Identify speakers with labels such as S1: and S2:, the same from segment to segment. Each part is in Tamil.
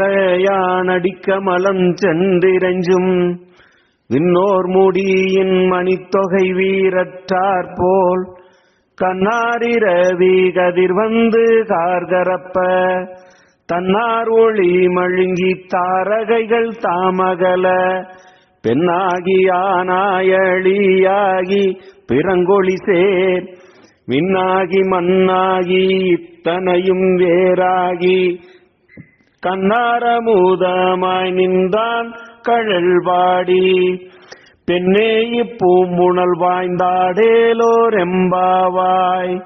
S1: அண்ணாமலையானடிக்க மலம் சென்றிரஞ்சும் விண்ணோர் முடியின் மணித்தொகை வீரற்றார் போல் கண்ணாரிரவி கதிர் வந்து கார்கரப்ப தன்னார் ஒளி மழுங்கி தாரகைகள் தாமகல பெண்ணாகி ஆனாயளியாகி பிறங்கொழி சேர் விண்ணாகி மண்ணாகி இத்தனையும் வேறாகி கண்ணாரமூதமாய் நின்றான் கழல்வாடி பெண்ணே இப்பூம்புணல் வாய்ந்தாடேலோர் எம்பாவாய்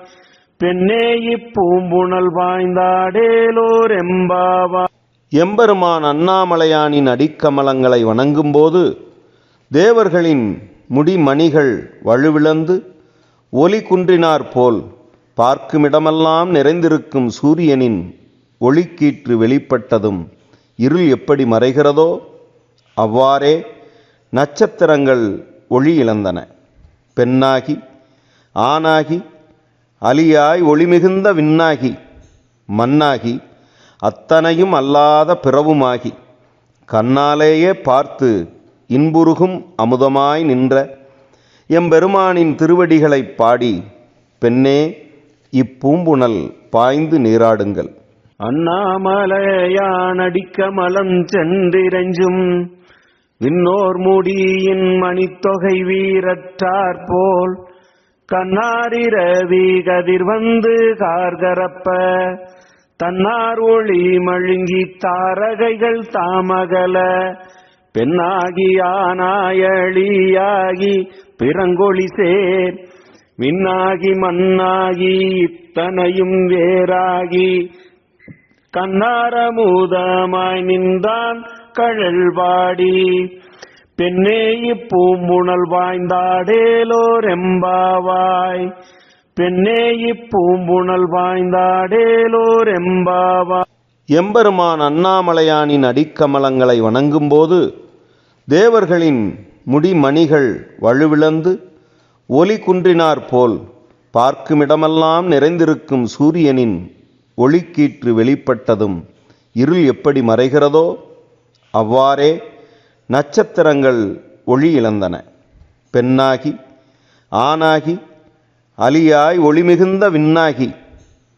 S1: பெண்ணே இப்பூம்புணல் வாய்ந்தாடேலோரெம்பாவாய்
S2: எம்பெருமான் அண்ணாமலையானின் அடிக்கமலங்களை வணங்கும்போது தேவர்களின் முடிமணிகள் வலுவிழந்து ஒளி குன்றினார் போல் பார்க்குமிடமெல்லாம் நிறைந்திருக்கும் சூரியனின் ஒளிக்கீற்று வெளிப்பட்டதும் இருள் எப்படி மறைகிறதோ அவ்வாறே நட்சத்திரங்கள் ஒளி இழந்தன. பெண்ணாகி ஆணாகி அலியாய் ஒளிமிகுந்த விண்ணாகி மண்ணாகி அத்தனையும் அல்லாத பிறவுமாகி கண்ணாலேயே பார்த்து இன்புருகும் அமுதமாய் நின்ற எம்பெருமானின் திருவடிகளைப் பாடி பெண்ணே இப்பூம்புணல் பாய்ந்து நீராடுங்கள்.
S1: அண்ணாமலையானடிக்க மலம் சென்றிரஞ்சும். விண்ணோர் முடியின் மணித்தொகை வீரற்றார் போல் கண்ணாரிரவி கதிர் வந்து கார்கரப்ப. தன்னார் ஒளி மழுங்கி தாரகைகள் தாமகல. பெண்ணாகி ஆனாயளியாகி பிறங்கொழி சேர். விண்ணாகி மண்ணாகி இத்தனையும் வேறாகி கண்ணாரமூதமாய் நின்றான் கழல்வாடி பெண்ணே இப்பூம்புணல் வாய்ந்தாடேலோர் எம்பாவாய் பெண்ணே இப்பூம்புணல் வாய்ந்தாடேலோர் எம்பாவாய்
S2: எம்பெருமான் அண்ணாமலையானின் அடிக்கமலங்களை வணங்கும்போது தேவர்களின் முடிமணிகள் வலுவிழந்து ஒளி குன்றினார் போல் பார்க்குமிடமெல்லாம் நிறைந்திருக்கும் சூரியனின் ஒளிக்கீற்று வெளிப்பட்டதும் இருள் எப்படி மறைகிறதோ அவ்வாறே நட்சத்திரங்கள் ஒளி இழந்தன. பெண்ணாகி ஆணாகி அலியாய் ஒளிமிகுந்த விண்ணாகி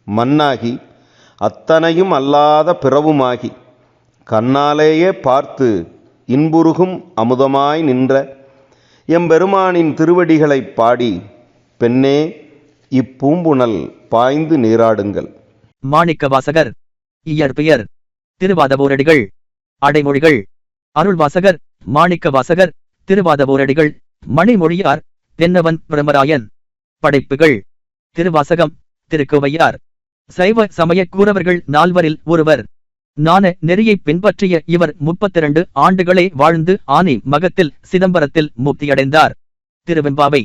S2: மண்ணாகி அத்தனையும் அல்லாத பிறவுமாகி கண்ணாலேயே பார்த்து இன்புருகும் அமுதமாய் நின்ற எம்பெருமானின் திருவடிகளைப் பாடி பெண்ணே இப்பூம்புணல் பாய்ந்து நீராடுங்கள்.
S3: மாணிக்கவாசகர். இயற்பெயர் திருவாதவோரடிகள் அடைமொழிகள் அருள்வாசகர் மாணிக்கவாசகர் திருவாதபோரடிகள் மணிமொழியார் தென்னவன் பிரமராயன் படைப்புகள் திருவாசகம் திருக்கோவையார். சைவ சமய கூறவர்கள் நால்வரில் ஒருவர். நான நெறியைப் பின்பற்றிய இவர் முப்பத்திரண்டு ஆண்டுகளே வாழ்ந்து ஆனி மகத்தில் சிதம்பரத்தில் முக்தியடைந்தார் திருவெம்பாவை